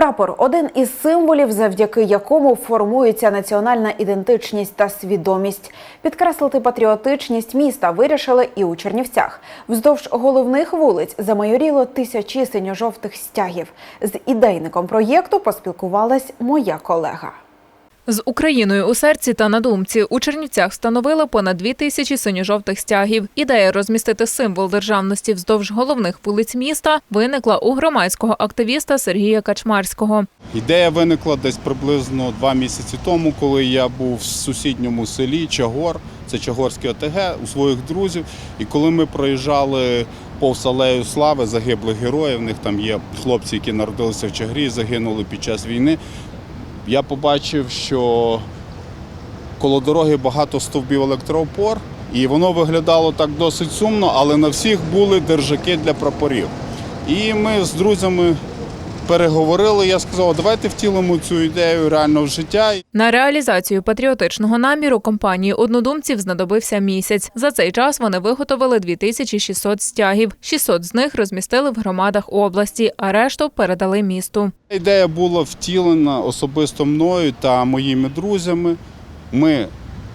Прапор один із символів, завдяки якому формується національна ідентичність та свідомість. Підкреслити патріотичність міста вирішили і у Чернівцях. Вздовж головних вулиць замайоріло тисячі синьо-жовтих стягів. З ідейником проєкту поспілкувалась моя колега. З Україною у серці та на думці у Чернівцях встановили понад дві тисячі синьо-жовтих стягів. Ідея розмістити символ державності вздовж головних вулиць міста виникла у громадського активіста Сергія Качмарського. Ідея виникла десь приблизно два місяці тому, коли я був в сусідньому селі Чагор, це Чагорське ОТГ, у своїх друзів. І коли ми проїжджали повз алею слави загиблих героїв, в них там є хлопці, які народилися в Чагрі, загинули під час війни. Я побачив, що коло дороги багато стовбів електроопор, і воно виглядало так досить сумно, але на всіх були держаки для прапорів. І ми з друзями переговорили. Я сказав, давайте втілимо цю ідею реально в життя. На реалізацію патріотичного наміру компанії однодумців знадобився місяць. За цей час вони виготовили 2600 стягів. 600 з них розмістили в громадах області, а решту передали місту. Ідея була втілена особисто мною та моїми друзями. Ми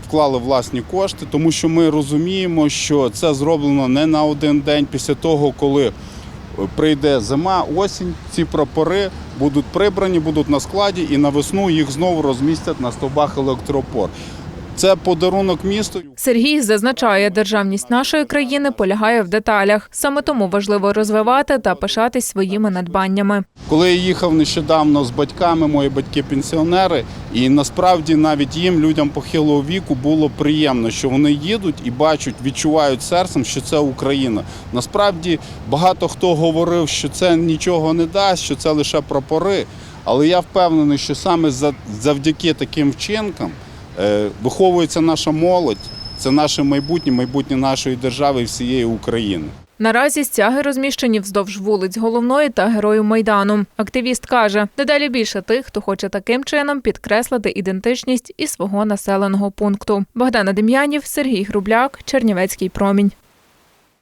вклали власні кошти, тому що ми розуміємо, що це зроблено не на один день після того, коли прийде зима, осінь. Ці прапори будуть прибрані, будуть на складі, і на весну їх знову розмістять на стовбах електропор. Це подарунок місту. Сергій зазначає, державність нашої країни полягає в деталях. Саме тому важливо розвивати та пишатись своїми надбаннями. Коли я їхав нещодавно з батьками, мої батьки пенсіонери, і насправді навіть їм, людям похилого віку, було приємно, що вони їдуть і бачать, відчувають серцем, що це Україна. Насправді багато хто говорив, що це нічого не дасть, що це лише прапори. Але я впевнений, що саме за- завдяки таким вчинкам виховується наша молодь, це наше майбутнє, майбутнє нашої держави і всієї України. Наразі стяги розміщені вздовж вулиць головної та героїв майдану. Активіст каже, дедалі більше тих, хто хоче таким чином підкреслити ідентичність і свого населеного пункту. Богдана Дем'янів, Сергій Грубляк, Чернівецький промінь.